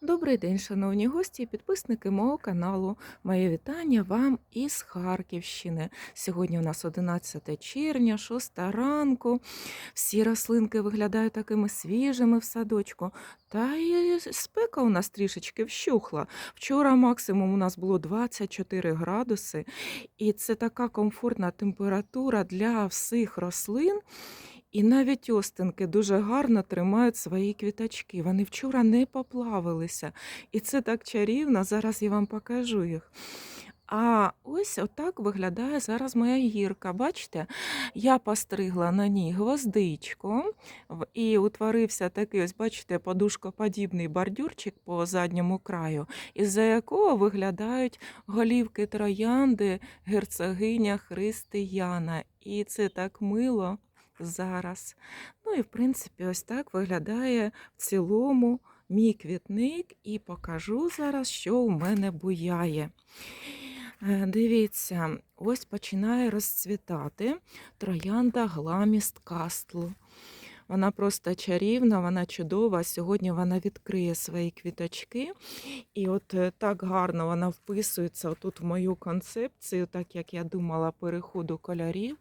Добрий день, шановні гості і підписники мого каналу. Моє вітання вам із Харківщини. Сьогодні у нас 11 червня, 6 ранку. Всі рослинки виглядають такими свіжими в садочку. Та і спека у нас трішечки вщухла. Вчора максимум у нас було 24 градуси, і це така комфортна температура для всіх рослин. І навіть остинки дуже гарно тримають свої квіточки. Вони вчора не поплавилися. І це так чарівно. Зараз я вам покажу їх. А ось отак виглядає зараз моя гірка. Бачите, я постригла на ній гвоздичку, і утворився такий, ось, бачите, подушкоподібний бордюрчик по задньому краю, із-за якого виглядають голівки троянди герцогиня Християна. І це так мило зараз. Ну і в принципі, ось так виглядає в цілому мій квітник, і покажу зараз, що у мене буяє. Е, Дивіться, ось починає розцвітати троянда Гламіст Кастл. Вона просто чарівна, вона чудова. Сьогодні вона відкриє свої квіточки. І от е, так гарно вона вписується тут в мою концепцію, так як я думала, переходу кольорів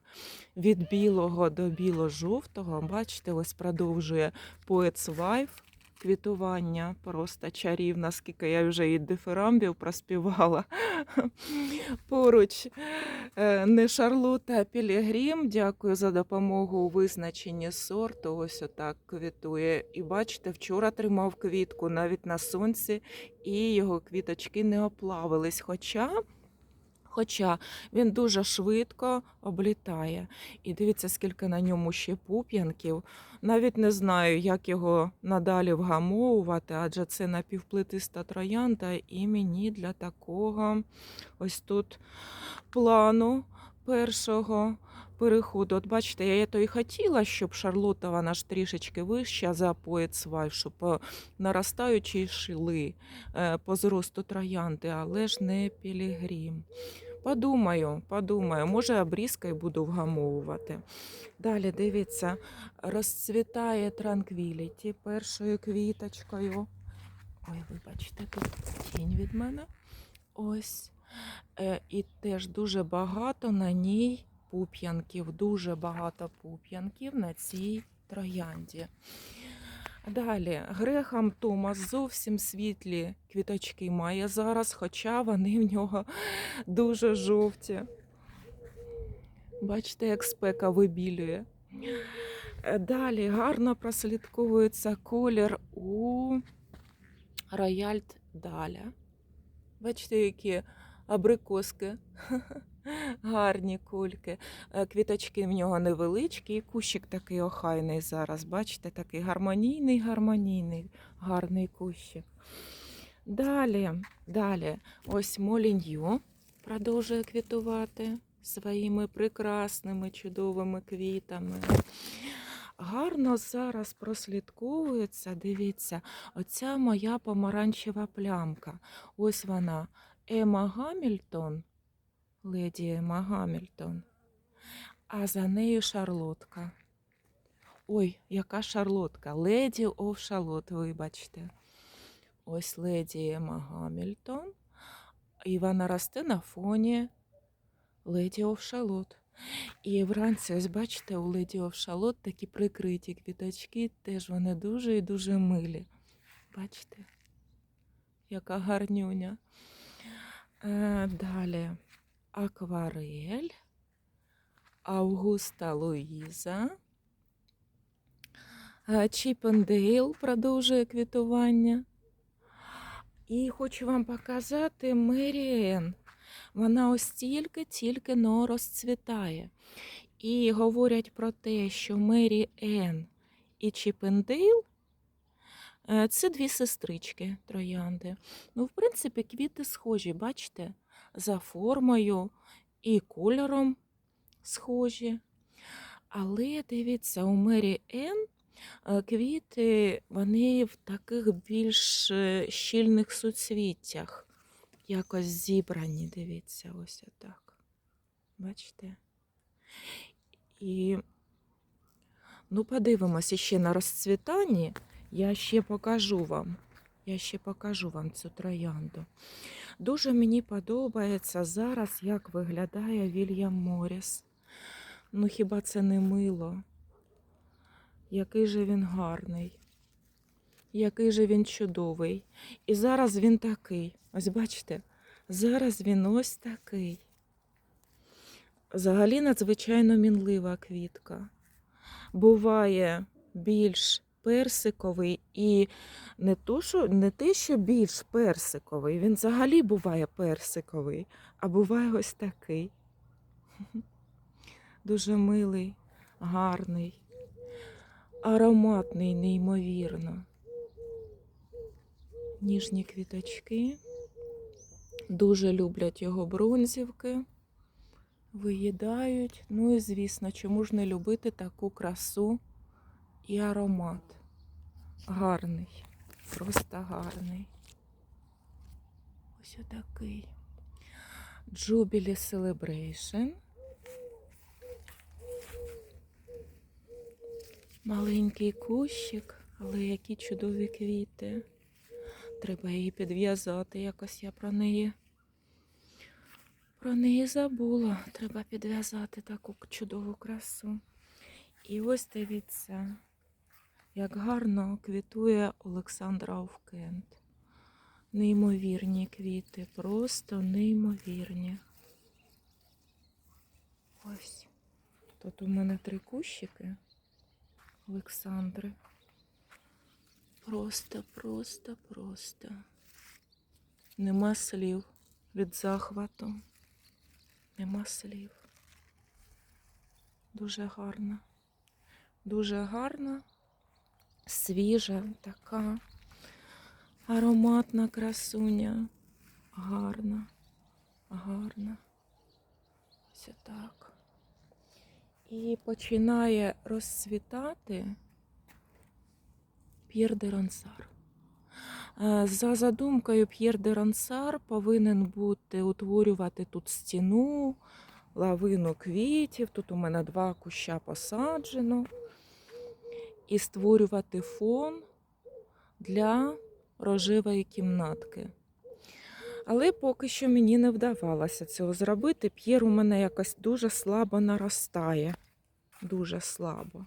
від білого до біло-жовтого. Бачите, ось продовжує поет Wife квітування. Просто чарівна, скільки я вже і дифирамбів проспівала. Поруч е, не Шарлота, Пілігрім. Дякую за допомогу у визначенні сорту. Ось отак квітує. І бачите, вчора тримав квітку навіть на сонці, і його квіточки не оплавились. Хоча Хоча він дуже швидко облітає. І дивіться, скільки на ньому ще пуп'янків. Навіть не знаю, як його надалі вгамовувати, адже це напівплетиста троянда, і мені для такого ось тут плану першого переходу. От бачите, я то і хотіла, щоб Шарлота вона ж трішечки вища за поетсвай, щоб е, наростаючі йшли е, по зросту троянди, але ж не пілігрім. Подумаю, подумаю, може обрізкою буду вгамовувати. Далі дивіться, розцвітає транквіліті першою квіточкою. Ой, вибачте, тут тінь від мене. Ось. Е, і теж дуже багато на ній пуп'янків, дуже багато пуп'янків на цій троянді. Далі, Грехам Томас зовсім світлі квіточки має зараз, хоча вони в нього дуже жовті. Бачите, як спека вибілює. Е, Далі гарно прослідковується колір у Рояльт Даля. Бачите, які абрикоски. Гарні кульки. Е, Квіточки в нього невеличкі, і кущик такий охайний зараз. Бачите, такий гармонійний, гармонійний, гарний кущик. Далі, далі, ось молінью продовжує квітувати своїми прекрасними, чудовими квітами. Гарно зараз прослідковується, дивіться, оця моя помаранчева плямка. Ось вона, Ема Гамільтон, леді Ема Гамільтон, а за нею Шарлотка. Ой, яка Шарлотка? Леді оф Шарлот, вибачте. Ось леді Ема Гамільтон. І вона росте на фоні леді оф Шарлот. І вранці, ось бачите, у леді оф Шарлот такі прикриті квіточки, теж вони дуже і дуже милі. Бачите, яка гарнюня. Е, далі акварель, Августа Луїза. Е, Чіпендейл продовжує квітування. І хочу вам показати Меріен. Вона ось тільки-тільки но розцвітає. І говорять про те, що Мері Енн і Чіпендейл це дві сестрички троянди. Ну, в принципі, квіти схожі, бачите, за формою і кольором схожі. Але дивіться, у Мері Енн е, квіти вони в таких більш е, щільних суцвіттях. Якось зібрані, дивіться, ось отак. Бачите? І ну, подивимося ще на розцвітанні. Я ще покажу вам. Я ще покажу вам цю троянду. Дуже мені подобається зараз, як виглядає Вільям Моріс. Ну хіба це не мило? Який же він гарний, який же він чудовий. І зараз він такий. Ось бачите, зараз він ось такий. Взагалі надзвичайно мінлива квітка. Буває більш персиковий і не, то, що, не те, що більш персиковий, він взагалі буває персиковий, а буває ось такий. Дуже милий, гарний, ароматний, неймовірно. Ніжні квіточки. Дуже люблять його бронзівки, виїдають. Ну і звісно, чому ж не любити таку красу і аромат. Гарний, просто гарний. Ось отакий. Jubilee Celebration. Маленький кущик, але які чудові квіти. Треба її підв'язати. Якось я про неї. Про неї забула. Треба підв'язати таку чудову красу. І ось дивіться, як гарно квітує Олександра Овкент. Неймовірні квіти, просто неймовірні. Ось. Тут у мене три кущики Олександри. Просто, просто, просто. Нема слів від захвату. Нема слів. Дуже гарна. Дуже гарна, свіжа, така ароматна красуня. Гарна, гарна. Ось так. І починає розцвітати П'єр де Ронсар. Е, За задумкою П'єр де Ронсар повинен бути утворювати тут стіну, лавину квітів. Тут у мене два куща посаджено. І створювати фон для рожевої кімнатки. Але поки що мені не вдавалося цього зробити. П'єр у мене якось дуже слабо наростає. Дуже слабо.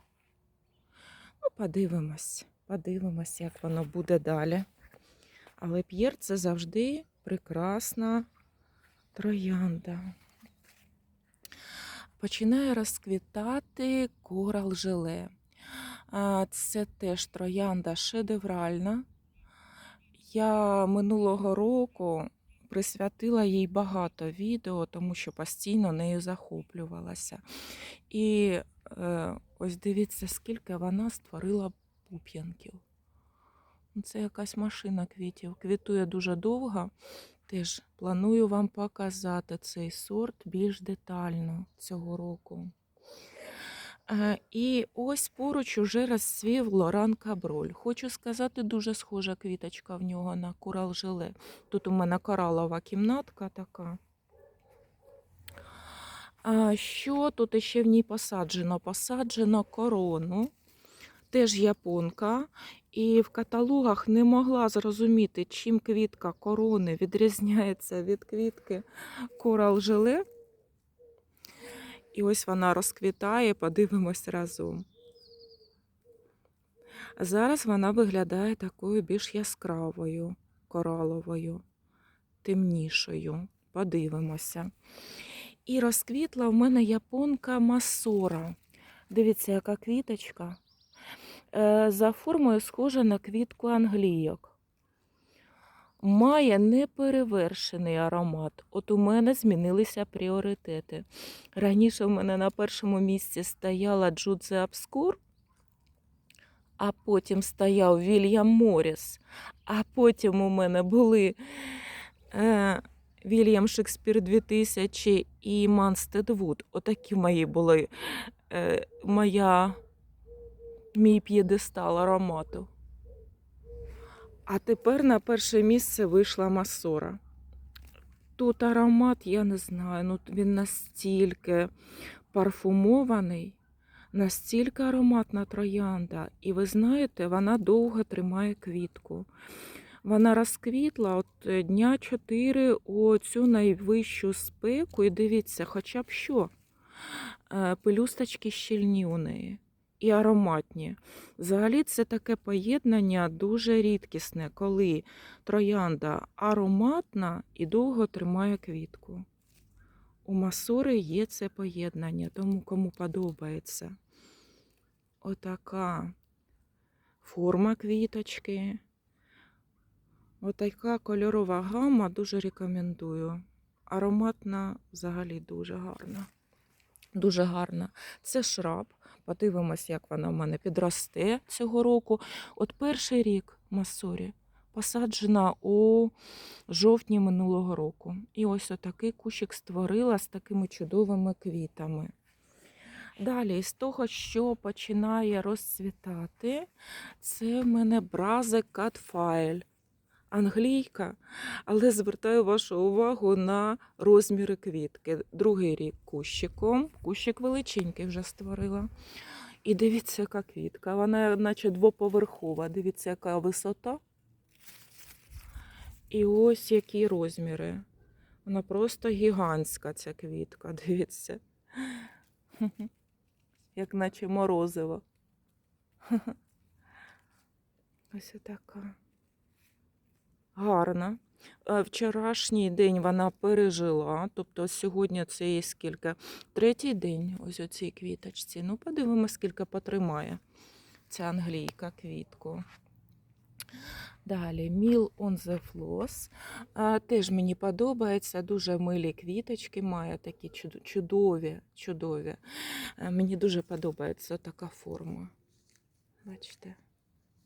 Ну, подивимось, подивимось, як воно буде далі. Але п'єр це завжди прекрасна троянда. Починає розквітати корал желе. Це теж троянда шедевральна. Я минулого року присвятила їй багато відео, тому що постійно нею захоплювалася. І е, ось дивіться, скільки вона створила пуп'янків. Ну, Це якась машина квітів. Квітує дуже довго. Теж планую вам показати цей сорт більш детально цього року. Е, І ось поруч уже розцвів Лоран Каброль. Хочу сказати, дуже схожа квіточка в нього на корал желе. Тут у мене коралова кімнатка така. Що тут ще в ній посаджено? Посаджено корону, теж японка. І в каталогах не могла зрозуміти, чим квітка корони відрізняється від квітки корал желе. І ось вона розквітає, подивимось разом. Зараз вона виглядає такою більш яскравою, кораловою, темнішою. Подивимося. І розквітла в мене японка Масора. Дивіться, яка квіточка. Е, За формою схожа на квітку англійок. Має неперевершений аромат. От у мене змінилися пріоритети. Раніше в мене на першому місці стояла Джудзе Абскур, а потім стояв Вільям Моріс, а потім у мене були е, Вільям Шекспір 2000 і Манстед Вуд. Отакі мої були е, моя, мій п'єдестал аромату. А тепер на перше місце вийшла Масора. Тут аромат, я не знаю, ну він настільки парфумований, настільки ароматна троянда. І ви знаєте, вона довго тримає квітку. Вона розквітла от е, дня 4 у найвищу спеку. І дивіться, хоча б що. Е, Пелюсточки щільні у неї і ароматні. Взагалі, це таке поєднання дуже рідкісне, коли троянда ароматна і довго тримає квітку. У масори є це поєднання, тому кому подобається. Отака форма квіточки. Отака кольорова гама дуже рекомендую. Ароматна взагалі дуже гарна. Дуже гарна. Це шраб. Подивимось, як вона в мене підросте цього року. От перший рік Масорі посаджена у жовтні минулого року. І ось отакий кущик створила з такими чудовими квітами. Далі, з того, що починає розцвітати, це в мене бразе Catfile. Англійка, але звертаю вашу увагу на розміри квітки. Другий рік кущиком. Кущик величенький вже створила. І дивіться, яка квітка. Вона, наче двоповерхова. Дивіться, яка висота. І ось які розміри. Вона просто гігантська, ця квітка. Дивіться. Як наче морозиво. Ось така. Гарна. Е, Вчорашній день вона пережила, тобто сьогодні це є скільки? Третій день ось цій квіточці. Ну, подивимось, скільки потримає ця англійка квітку. Далі Meal on the Floss. Теж мені подобається, дуже милі квіточки має, такі чудові, чудові. Е, Мені дуже подобається така форма. Бачите?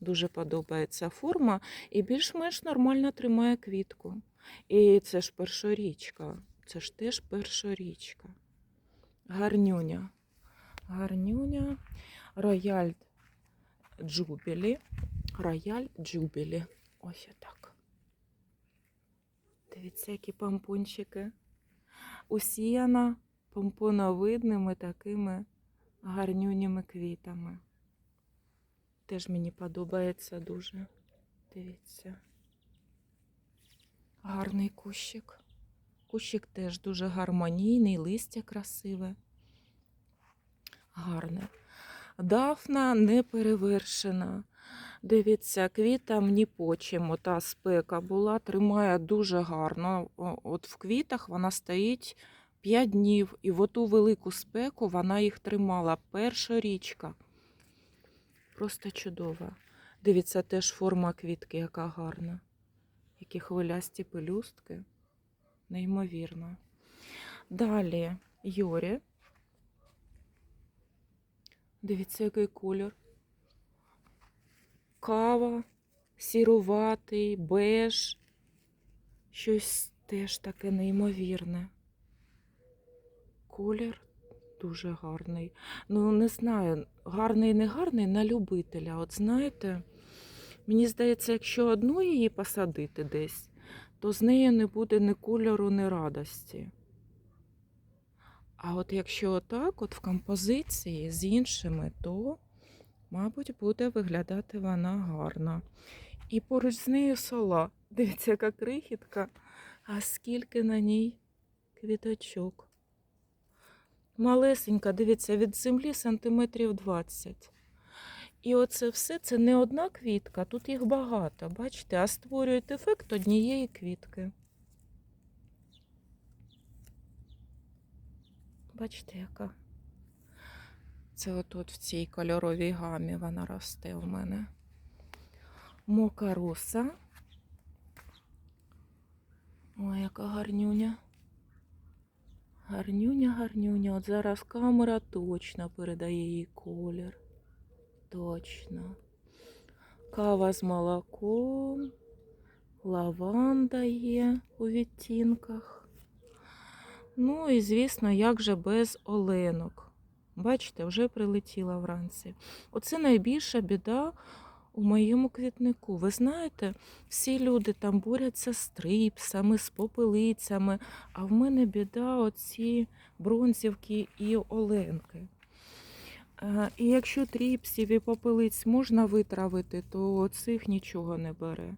Дуже подобається форма і більш-менш нормально тримає квітку. І це ж першорічка. Це ж теж першорічка. Гарнюня. Гарнюня. Рояль Джубілі. Рояль Джубілі. Ось так. Дивіться, які помпончики. Усіяна помпоновидними такими гарнюніми квітами. Теж мені подобається дуже. Дивіться. Гарний кущик. Кущик теж дуже гармонійний, листя красиве. Гарне. Дафна не перевершена. Дивіться, квітам ні по чому. Та спека була, тримає дуже гарно. От в квітах вона стоїть 5 днів, і в оту велику спеку вона їх тримала. Перша річка. Просто чудова. Дивіться, теж форма квітки, яка гарна. Які хвилясті пелюстки. Неймовірно. Далі Йорі. Дивіться, який колір. Кава, сіруватий, беж. Щось теж таке неймовірне. Колір дуже гарний. Ну, не знаю, гарний не гарний на любителя. От знаєте, мені здається, якщо одну її посадити десь, то з нею не буде ні кольору, ні радості. А от якщо отак, от в композиції з іншими, то, мабуть, буде виглядати вона гарно. І поруч з нею сола. Дивіться, яка крихітка, а скільки на ній квіточок. Малесенька, дивіться, від землі сантиметрів 20. І оце все це не одна квітка, тут їх багато, бачите, а створюють ефект однієї квітки. Бачите, яка? Це отут в цій кольоровій гамі вона росте у мене. Мокароса. Ой, яка гарнюня. Гарнюня, гарнюня. От зараз камера точно передає їй колір. Точно. Кава з молоком. Лаванда є у відтінках. Ну і, звісно, як же без оленок. Бачите, вже прилетіла вранці. Оце найбільша біда у моєму квітнику. Ви знаєте, всі люди там борються з трипсами, з попелицями, а в мене біда оці бронзівки і оленки. Е, І якщо тріпсів і попелиць можна витравити, то цих нічого не бере.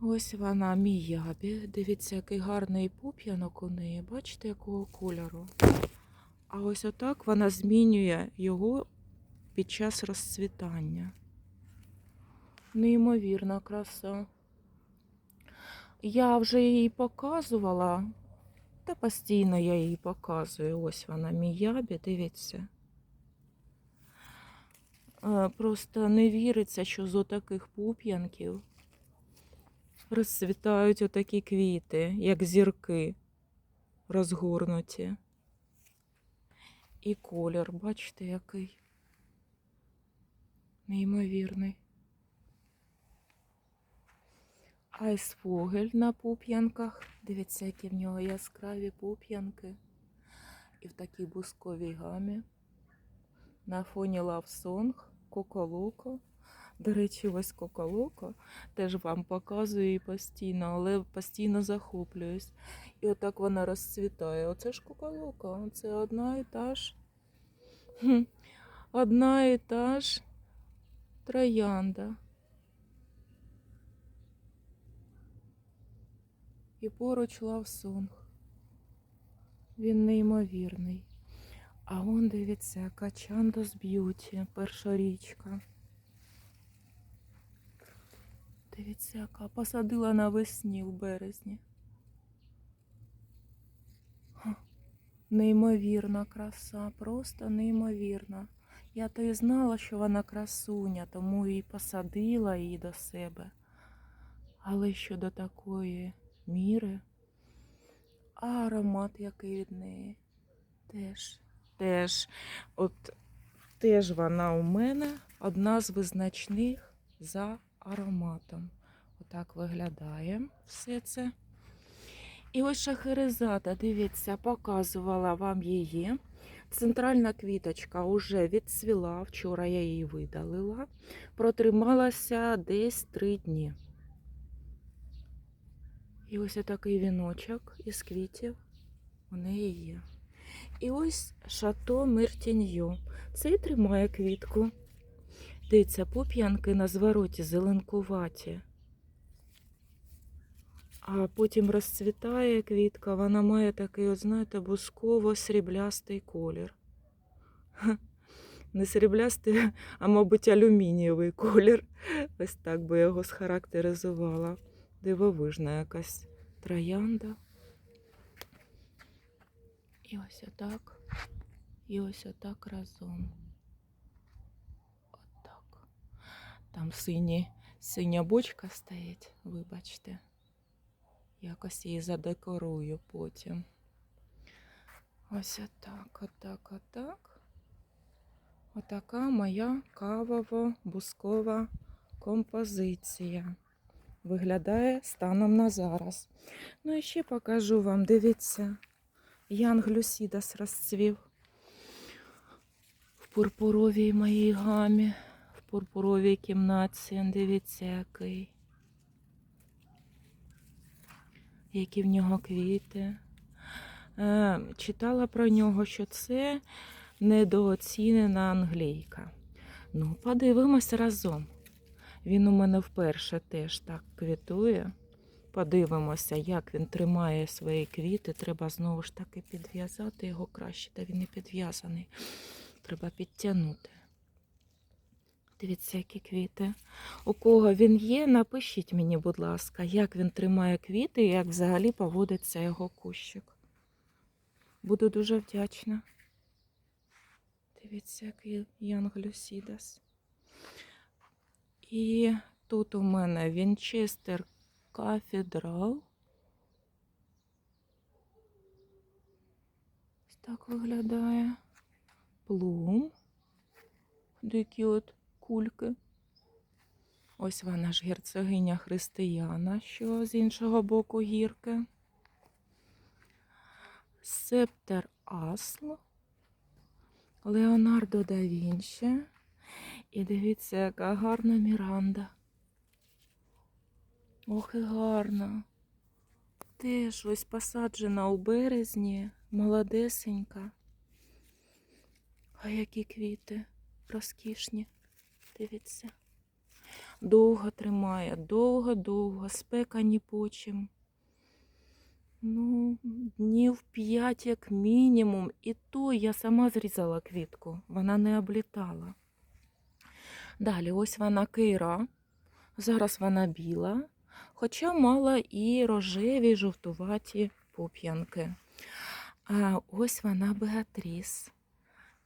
Ось вона, міябі. Дивіться, який гарний пуп'янок у неї. Бачите, якого кольору. А ось отак вона змінює його під час розцвітання. Неймовірна краса. Я вже її показувала, та постійно я її показую. Ось вона, міябі, дивіться. Е, Просто не віриться, що з отаких пуп'янків розцвітають отакі квіти, як зірки розгорнуті. І колір, бачите, який неймовірний. Айсфогель на пуп'янках. Дивіться, які в нього яскраві пуп'янки. І в такій бусковій гамі. На фоні Song, Коколоко. До речі, ось Коколоко. Теж вам показую її постійно, але постійно захоплююсь. І отак вона розцвітає. Оце ж Коколоко. Це одна і та ж. Одна і та ж троянда. І поруч лавсонг. Він неймовірний. А он дивіться, Качандос Б'юті, першорічка. Дивіться, яка посадила навесні в березні. Ха, Неймовірна краса, просто неймовірна. Я то і знала, що вона красуня, тому і посадила її до себе. Але щодо такої міри, а аромат який від неї. Теж, теж, от теж вона у мене одна з визначних за ароматом. Отак виглядає все це. І ось шахерезада, дивіться, показувала вам її. Центральна квіточка вже відцвіла. Вчора я її видалила. Протрималася десь три дні. І ось такий віночок із квітів у неї є. І ось шато Мертіньо. Цей тримає квітку. Дивіться, пуп'янки на звороті зеленкуваті. А потім розцвітає квітка, вона має такий, от, знаєте, бусково-сріблястий колір. Не сріблястий, а, мабуть, алюмінієвий колір. Ось так би його схарактеризувала. Дивовижна якась троянда. І ось отак. І ось отак разом. Отак. Там сині, синя бочка стоїть, вибачте. Якось її задекорую потім. Ось отак, отак, отак. Отака моя кавово-бускова композиція. Виглядає станом на зараз. Ну і ще покажу вам, дивіться, Янг Люсідас розцвів в пурпуровій моїй гамі, в пурпуровій кімнаті. Дивіться, який. Які в нього квіти. Е, читала про нього, що це недооцінена англійка. Ну, подивимось разом. Він у мене вперше теж так квітує. Подивимося, як він тримає свої квіти. Треба знову ж таки підв'язати його краще, та він не підв'язаний. Треба підтягнути. Дивіться, які квіти. У кого він є, напишіть мені, будь ласка, як він тримає квіти і як взагалі поводиться його кущик. Буду дуже вдячна. Дивіться, який Янг Люсідас. І тут у мене Вінчестер Кафедрал. Так виглядає. Плум. Дикі от кульки. Ось вона ж герцогиня Християна, що з іншого боку гірки. Септер Асл. Леонардо да Вінчі. І дивіться, яка гарна Міранда. Ох, і гарна. Теж ось посаджена у березні, молодесенька. А які квіти розкішні. Дивіться. довго тримає, довго-довго, спека ні по чим. Ну, днів п'ять як мінімум. І то я сама зрізала квітку, вона не облітала. Далі, ось вона кейра. Зараз вона біла, хоча мала і рожеві, жовтуваті пуп'янки. А ось вона Беатріс.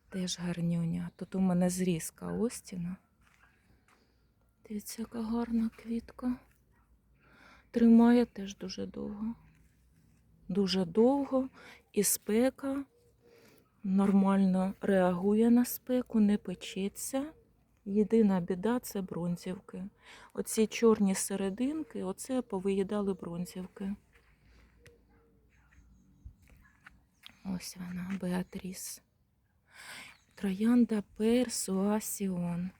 Теж гарнюня. Тут у мене зрізка Остіна. Дивіться, яка гарна квітка. Тримає теж дуже довго. Дуже довго. І спека нормально реагує на спеку, не печеться. Єдина біда це бронзівки. Оці чорні серединки, оце повиїдали бронзівки. Ось вона, Беатріс. Троянда Персуасіон.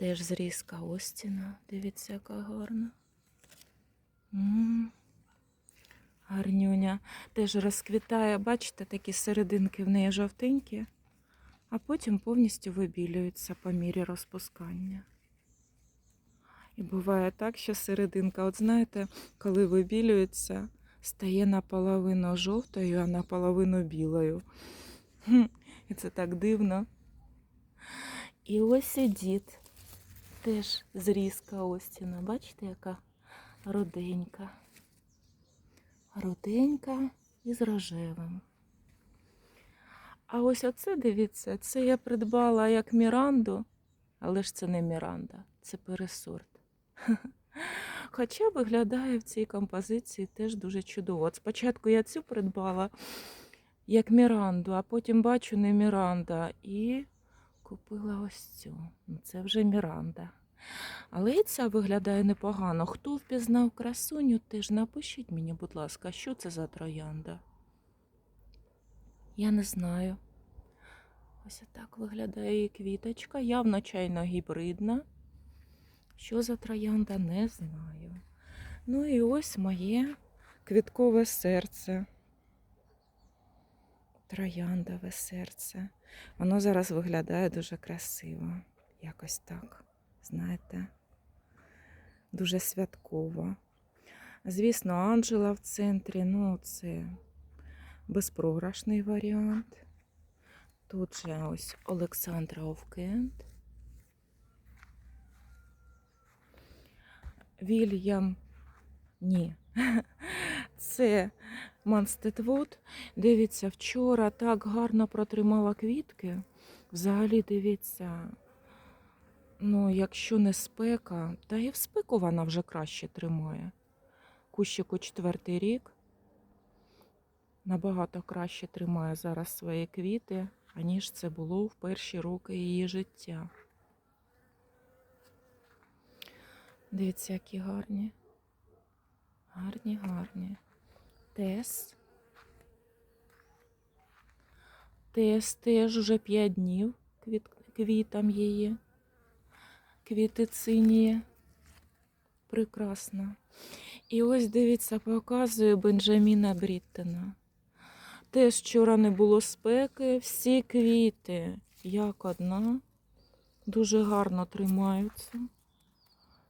Теж зрізка Остіна. Дивіться, яка гарна. Гарнюня. Теж розквітає, бачите, такі серединки в неї жовтенькі, а потім повністю вибілюються по мірі розпускання. І буває так, що серединка, от знаєте, коли вибілюється, стає наполовину жовтою, а наполовину білою. І це так дивно. І ось і дід. Теж зрізка Остіна. Бачите, яка руденька. Руденька і з рожевим. А ось оце, дивіться, це я придбала як Міранду, але ж це не Міранда, це пересорт. Хоча виглядає в цій композиції теж дуже чудово. От спочатку я цю придбала як Міранду, а потім бачу не Міранда і купила ось цю. Ну, Це вже Міранда. Але і ця виглядає непогано. Хто впізнав красуню, теж напишіть мені, будь ласка, що це за троянда. Я не знаю. Ось так виглядає її квіточка, явно чайно гібридна. Що за троянда, не знаю. Ну і ось моє квіткове серце. Трояндове серце. Воно зараз виглядає дуже красиво. Якось так, знаєте, дуже святково. Звісно, Анджела в центрі, ну, це безпрограшний варіант. Тут же ось Олександра Овкент. Вільям. Ні. Це Манстедвуд. Дивіться, вчора так гарно протримала квітки. Взагалі, дивіться, ну, якщо не спека, та і в спеку вона вже краще тримає. Кущику четвертий рік. Набагато краще тримає зараз свої квіти, аніж це було в перші роки її життя. Дивіться, які гарні. Гарні, гарні. Тес. Тес теж уже 5 днів квіт, квітам її. Квіти сині. Прекрасно. І ось дивіться, показую Бенджаміна Бріттена. Теж вчора не було спеки, всі квіти, як одна, дуже гарно тримаються.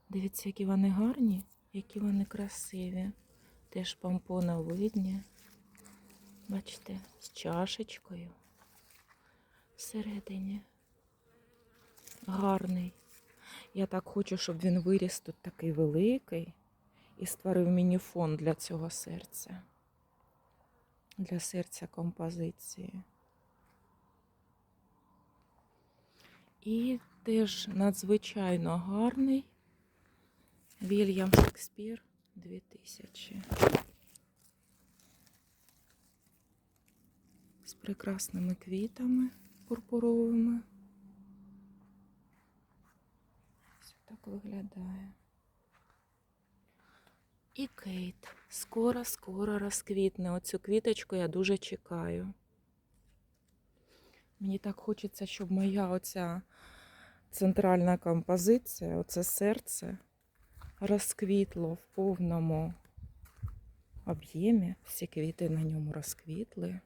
Дивіться, які вони гарні, які вони красиві. Теж помпоновидні. Бачите, з чашечкою всередині. Гарний. Я так хочу, щоб він виріс тут такий великий і створив мені фон для цього серця. Для серця композиції. І теж надзвичайно гарний Вільям Шекспір 2000. З прекрасними квітами пурпуровими. Ось так виглядає. І Кейт скоро-скоро розквітне. Оцю квіточку я дуже чекаю. Мені так хочеться, щоб моя оця центральна композиція, оце серце, розквітло в повному об'ємі. Всі квіти на ньому розквітли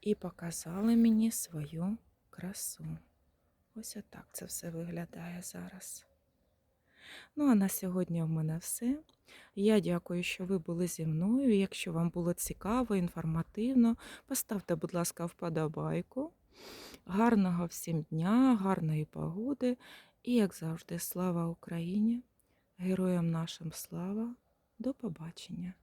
і показали мені свою красу. Ось отак це все виглядає зараз. Ну а на сьогодні в мене все. Я дякую, що ви були зі мною. Якщо вам було цікаво, інформативно, поставте, будь ласка, вподобайку. Гарного всім дня, гарної погоди і, як завжди, слава Україні! Героям нашим слава! До побачення!